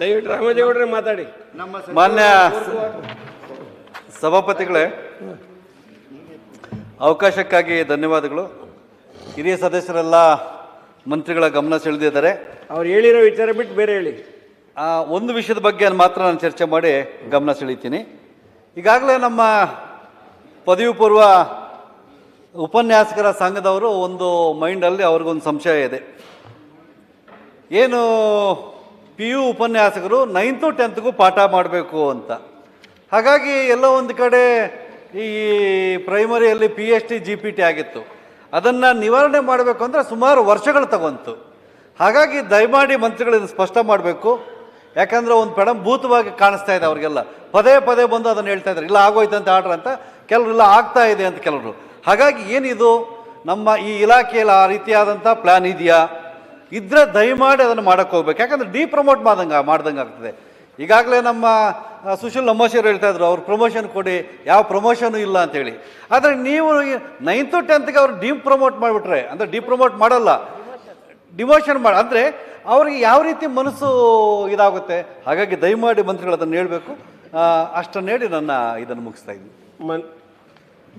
ದಯವಿಟ್ಟು ರಾಮದೇಗೌಡ್ರೆ ಮಾತಾಡಿ. ಮಾನ್ಯ ಸಭಾಪತಿಗಳೇ ಅವಕಾಶಕ್ಕಾಗಿ ಧನ್ಯವಾದಗಳು. ಹಿರಿಯ ಸದಸ್ಯರೆಲ್ಲ ಮಂತ್ರಿಗಳ ಗಮನ ಸೆಳೆದಿದ್ದಾರೆ. ಅವ್ರು ಹೇಳಿರೋ ವಿಚಾರ ಬಿಟ್ಟು ಬೇರೆ ಹೇಳಿ. ಆ, ಒಂದು ವಿಷಯದ ಬಗ್ಗೆ ಮಾತ್ರ ನಾನು ಚರ್ಚೆ ಮಾಡಿ ಗಮನ ಸೆಳೀತೀನಿ. ಈಗಾಗಲೇ ನಮ್ಮ ಪದವಿ ಪೂರ್ವ ಉಪನ್ಯಾಸಕರ ಸಂಘದವರು ಒಂದು ಮೈಂಡಲ್ಲಿ ಅವ್ರಿಗೊಂದು ಸಂಶಯ ಇದೆ. ಏನು ಪಿ ಯು ಉಪನ್ಯಾಸಕರು ನೈನ್ತು ಟೆಂತ್ಗೂ ಪಾಠ ಮಾಡಬೇಕು ಅಂತ. ಹಾಗಾಗಿ ಎಲ್ಲೋ ಒಂದು ಕಡೆ ಈ ಪ್ರೈಮರಿಯಲ್ಲಿ P H D G P T ಆಗಿತ್ತು. ಅದನ್ನು ನಿವಾರಣೆ ಮಾಡಬೇಕು ಅಂದರೆ ಸುಮಾರು ವರ್ಷಗಳು ತಗೊಂತು. ಹಾಗಾಗಿ ದಯಮಾಡಿ ಮಂತ್ರಿಗಳು ಸ್ಪಷ್ಟ ಮಾಡಬೇಕು. ಯಾಕಂದರೆ ಒಂದು ಪ್ರಡಂಭೂತವಾಗಿ ಕಾಣಿಸ್ತಾ ಇದೆ ಅವರಿಗೆಲ್ಲ. ಪದೇ ಪದೇ ಬಂದು ಅದನ್ನು ಹೇಳ್ತಾ ಇದ್ದಾರೆ. ಇಲ್ಲ ಆಗೋಯ್ತು ಅಂತ ಆರ್ಡ್ರ್ ಅಂತ ಕೆಲವರು ಇಲ್ಲ ಆಗ್ತಾ ಇದೆ ಅಂತ ಕೆಲವರು. ಹಾಗಾಗಿ ಏನಿದು? ನಮ್ಮ ಈ ಇಲಾಖೆಯಲ್ಲಿ ಆ ರೀತಿಯಾದಂಥ ಪ್ಲ್ಯಾನ್ ಇದೆಯಾ? ಇದ್ರೆ ದಯಮಾಡಿ ಅದನ್ನು ಮಾಡಕ್ಕೆ ಹೋಗ್ಬೇಕು. ಯಾಕಂದ್ರೆ ಡಿ ಪ್ರಮೋಟ್ ಮಾಡ್ದಂಗೆ ಮಾಡ್ದಂಗೆ ಆಗ್ತದೆ. ಈಗಾಗಲೇ ನಮ್ಮ ಸುಶೀಲ್ ನಮೋಶಿಯರು ಹೇಳ್ತಾ ಇದ್ರು, ಅವ್ರು ಪ್ರಮೋಷನ್ ಕೊಡಿ, ಯಾವ ಪ್ರಮೋಷನು ಇಲ್ಲ ಅಂತೇಳಿ ಆದರೆ ನೀವು ನೈನ್ತು ಟೆಂತ್ಗೆ ಅವ್ರು ಡಿ ಪ್ರಮೋಟ್ ಮಾಡಿಬಿಟ್ರೆ, ಅಂದರೆ ಡಿ ಪ್ರಮೋಟ್ ಮಾಡಲ್ಲ, ಡಿಮೋಷನ್ ಮಾಡಿ, ಅಂದರೆ ಅವ್ರಿಗೆ ಯಾವ ರೀತಿ ಮನಸ್ಸು ಇದಾಗುತ್ತೆ, ಹಾಗಾಗಿ ದಯಮಾಡಿ ಮಂತ್ರಿಗಳು ಅದನ್ನು ಹೇಳಬೇಕು. ಅಷ್ಟನ್ನು ಹೇಳಿ ನನ್ನ ಇದನ್ನು ಮುಗಿಸ್ತಾ ಇದ್ದೀನಿ.